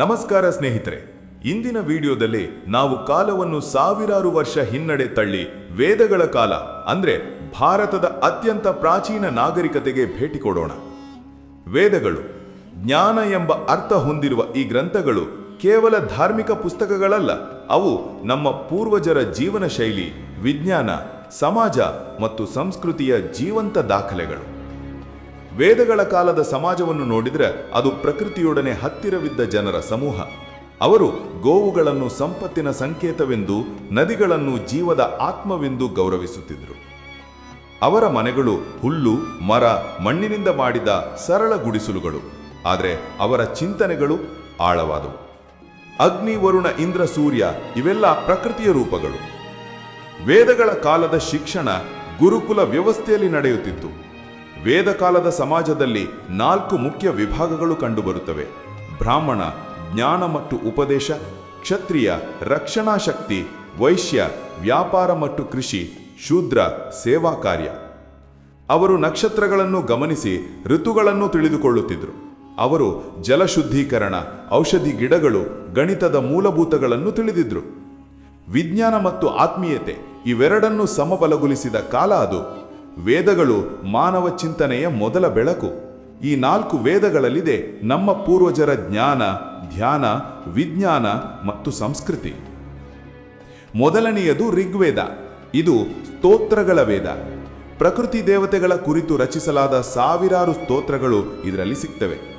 ನಮಸ್ಕಾರ ಸ್ನೇಹಿತರೆ. ಇಂದಿನ ವಿಡಿಯೋದಲ್ಲಿ ನಾವು ಕಾಲವನ್ನು ಸಾವಿರಾರು ವರ್ಷ ಹಿನ್ನಡೆ ತಳ್ಳಿ ವೇದಗಳ ಕಾಲ, ಅಂದ್ರೆ ಭಾರತದ ಅತ್ಯಂತ ಪ್ರಾಚೀನ ನಾಗರಿಕತೆಗೆ ಭೇಟಿ ಕೊಡೋಣ. ವೇದಗಳು, ಜ್ಞಾನ ಎಂಬ ಅರ್ಥ ಹೊಂದಿರುವ ಈ ಗ್ರಂಥಗಳು ಕೇವಲ ಧಾರ್ಮಿಕ ಪುಸ್ತಕಗಳಲ್ಲ, ಅವು ನಮ್ಮ ಪೂರ್ವಜರ ಜೀವನ ಶೈಲಿ ವಿಜ್ಞಾನ, ಸಮಾಜ ಮತ್ತು ಸಂಸ್ಕೃತಿಯ ಜೀವಂತ ದಾಖಲೆಗಳು. ವೇದಗಳ ಕಾಲದ ಸಮಾಜವನ್ನು ನೋಡಿದರೆ ಅದು ಪ್ರಕೃತಿಯೊಡನೆ ಹತ್ತಿರವಿದ್ದ ಜನರ ಸಮೂಹ. ಅವರು ಗೋವುಗಳನ್ನು ಸಂಪತ್ತಿನ ಸಂಕೇತವೆಂದು, ನದಿಗಳನ್ನು ಜೀವದ ಆತ್ಮವೆಂದು ಗೌರವಿಸುತ್ತಿದ್ದರು. ಅವರ ಮನೆಗಳು ಹುಲ್ಲು, ಮರ, ಮಣ್ಣಿನಿಂದ ಮಾಡಿದ ಸರಳ ಗುಡಿಸಲುಗಳು. ಆದರೆ ಅವರ ಚಿಂತನೆಗಳು ಆಳವಾದವು. ಅಗ್ನಿ, ವರುಣ, ಇಂದ್ರ, ಸೂರ್ಯ ಇವೆಲ್ಲ ಪ್ರಕೃತಿಯ ರೂಪಗಳು. ವೇದಗಳ ಕಾಲದ ಶಿಕ್ಷಣ ಗುರುಕುಲ ವ್ಯವಸ್ಥೆಯಲ್ಲಿ ನಡೆಯುತ್ತಿತ್ತು. ವೇದಕಾಲದ ಸಮಾಜದಲ್ಲಿ ನಾಲ್ಕು ಮುಖ್ಯ ವಿಭಾಗಗಳು ಕಂಡುಬರುತ್ತವೆ. ಬ್ರಾಹ್ಮಣ, ಜ್ಞಾನ ಮತ್ತು ಉಪದೇಶ, ಕ್ಷತ್ರಿಯ, ರಕ್ಷಣಾ ಶಕ್ತಿ, ವೈಶ್ಯ, ವ್ಯಾಪಾರ ಮತ್ತು ಕೃಷಿ, ಶೂದ್ರ, ಸೇವಾ ಕಾರ್ಯ. ಅವರು ನಕ್ಷತ್ರಗಳನ್ನು ಗಮನಿಸಿ ಋತುಗಳನ್ನು ತಿಳಿದುಕೊಳ್ಳುತ್ತಿದ್ದರು. ಅವರು ಜಲಶುದ್ಧೀಕರಣ, ಔಷಧಿ ಗಿಡಗಳು, ಗಣಿತದ ಮೂಲಭೂತಗಳನ್ನು ತಿಳಿದಿದ್ರು. ವಿಜ್ಞಾನ ಮತ್ತು ಆತ್ಮೀಯತೆ ಇವೆರಡನ್ನೂ ಸಮಬಲಗೊಳಿಸಿದ ಕಾಲ ಅದು. ವೇದಗಳು ಮಾನವ ಚಿಂತನೆಯ ಮೊದಲ ಬೆಳಕು. ಈ ನಾಲ್ಕು ವೇದಗಳಲ್ಲಿದೆ ನಮ್ಮ ಪೂರ್ವಜರ ಜ್ಞಾನ, ಧ್ಯಾನ, ವಿಜ್ಞಾನ ಮತ್ತು ಸಂಸ್ಕೃತಿ. ಮೊದಲನೆಯದು ಋಗ್ವೇದ. ಇದು ಸ್ತೋತ್ರಗಳ ವೇದ. ಪ್ರಕೃತಿ ದೇವತೆಗಳ ಕುರಿತು ರಚಿಸಲಾದ ಸಾವಿರಾರು ಸ್ತೋತ್ರಗಳು ಇದರಲ್ಲಿ ಸಿಗ್ತವೆ.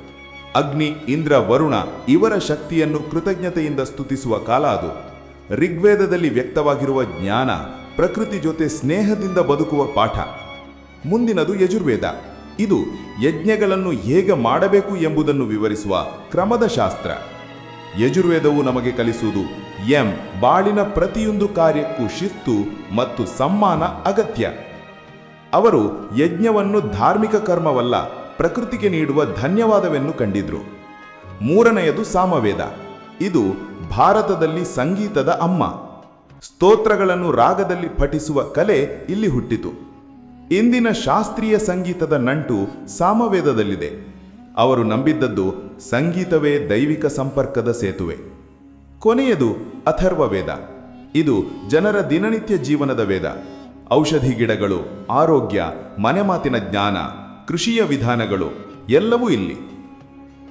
ಅಗ್ನಿ, ಇಂದ್ರ, ವರುಣ ಇವರ ಶಕ್ತಿಯನ್ನು ಕೃತಜ್ಞತೆಯಿಂದ ಸ್ತುತಿಸುವ ಕಾಲ ಅದು. ಋಗ್ವೇದದಲ್ಲಿ ವ್ಯಕ್ತವಾಗಿರುವ ಜ್ಞಾನ ಪ್ರಕೃತಿ ಜೊತೆ ಸ್ನೇಹದಿಂದ ಬದುಕುವ ಪಾಠ. ಮುಂದಿನದು ಯಜುರ್ವೇದ. ಇದು ಯಜ್ಞಗಳನ್ನು ಹೇಗೆ ಮಾಡಬೇಕು ಎಂಬುದನ್ನು ವಿವರಿಸುವ ಕ್ರಮದ ಶಾಸ್ತ್ರ. ಯಜುರ್ವೇದವು ನಮಗೆ ಕಲಿಸುವುದು ಎಂ, ಬಾಳಿನ ಪ್ರತಿಯೊಂದು ಕಾರ್ಯಕ್ಕೂ ಶಿಸ್ತು ಮತ್ತು ಸಮ್ಮಾನ ಅಗತ್ಯ. ಅವರು ಯಜ್ಞವನ್ನು ಧಾರ್ಮಿಕ ಕರ್ಮವಲ್ಲ, ಪ್ರಕೃತಿಗೆ ನೀಡುವ ಧನ್ಯವಾದವೆನ್ನು ಕಂಡಿದ್ರು. ಮೂರನೆಯದು ಸಾಮವೇದ. ಇದು ಭಾರತದಲ್ಲಿ ಸಂಗೀತದ ಅಮ್ಮ. ಸ್ತೋತ್ರಗಳನ್ನು ರಾಗದಲ್ಲಿ ಪಠಿಸುವ ಕಲೆ ಇಲ್ಲಿ ಹುಟ್ಟಿತು. ಇಂದಿನ ಶಾಸ್ತ್ರೀಯ ಸಂಗೀತದ ನಂಟು ಸಾಮವೇದದಲ್ಲಿದೆ. ಅವರು ನಂಬಿದ್ದದ್ದು ಸಂಗೀತವೇ ದೈವಿಕ ಸಂಪರ್ಕದ ಸೇತುವೆ. ಕೊನೆಯದು ಅಥರ್ವ ವೇದ ಇದು ಜನರ ದಿನನಿತ್ಯ ಜೀವನದ ವೇದ. ಔಷಧಿ ಗಿಡಗಳು, ಆರೋಗ್ಯ ಮನೆಮಾತಿನ ಜ್ಞಾನ, ಕೃಷಿಯ ವಿಧಾನಗಳು ಎಲ್ಲವೂ ಇಲ್ಲಿ.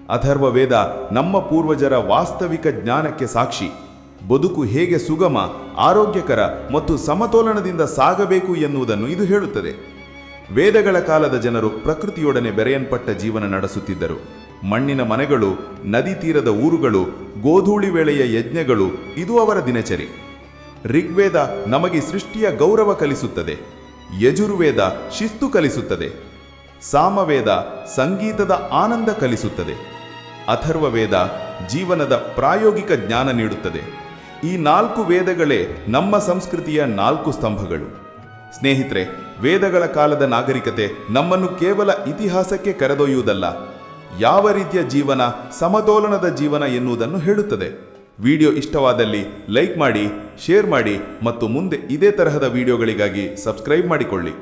ಅಥರ್ವ ವೇದ ನಮ್ಮ ಪೂರ್ವಜರ ವಾಸ್ತವಿಕ ಜ್ಞಾನಕ್ಕೆ ಸಾಕ್ಷಿ. ಬದುಕು ಹೇಗೆ ಸುಗಮ, ಆರೋಗ್ಯಕರ ಮತ್ತು ಸಮತೋಲನದಿಂದ ಸಾಗಬೇಕು ಎನ್ನುವುದನ್ನು ಇದು ಹೇಳುತ್ತದೆ. ವೇದಗಳ ಕಾಲದ ಜನರು ಪ್ರಕೃತಿಯೊಡನೆ ಬೆರೆಯಲ್ಪಟ್ಟ ಜೀವನ ನಡೆಸುತ್ತಿದ್ದರು. ಮಣ್ಣಿನ ಮನೆಗಳು, ನದಿ ತೀರದ ಊರುಗಳು, ಗೋಧೂಳಿ ವೇಳೆಯ ಯಜ್ಞಗಳು, ಇದು ಅವರ ದಿನಚರಿ. ಋಗ್ವೇದ ನಮಗೆ ಸೃಷ್ಟಿಯ ಗೌರವ ಕಲಿಸುತ್ತದೆ. ಯಜುರ್ವೇದ ಶಿಸ್ತು ಕಲಿಸುತ್ತದೆ. ಸಾಮವೇದ ಸಂಗೀತದ ಆನಂದ ಕಲಿಸುತ್ತದೆ. ಅಥರ್ವವೇದ ಜೀವನದ ಪ್ರಾಯೋಗಿಕ ಜ್ಞಾನ ನೀಡುತ್ತದೆ. ಈ ನಾಲ್ಕು ವೇದಗಳೇ ನಮ್ಮ ಸಂಸ್ಕೃತಿಯ ನಾಲ್ಕು ಸ್ತಂಭಗಳು. ಸ್ನೇಹಿತರೆ, ವೇದಗಳ ಕಾಲದ ನಾಗರಿಕತೆ ನಮ್ಮನ್ನು ಕೇವಲ ಇತಿಹಾಸಕ್ಕೆ ಕರೆದೊಯ್ಯುವುದಲ್ಲ, ಯಾವ ರೀತಿಯ ಜೀವನ, ಸಮತೋಲನದ ಜೀವನ ಎನ್ನುವುದನ್ನು ಹೇಳುತ್ತದೆ. ವಿಡಿಯೋ ಇಷ್ಟವಾದಲ್ಲಿ ಲೈಕ್ ಮಾಡಿ, ಶೇರ್ ಮಾಡಿ ಮತ್ತು ಮುಂದೆ ಇದೇ ತರಹದ ವಿಡಿಯೋಗಳಿಗಾಗಿ ಸಬ್ಸ್ಕ್ರೈಬ್ ಮಾಡಿಕೊಳ್ಳಿ.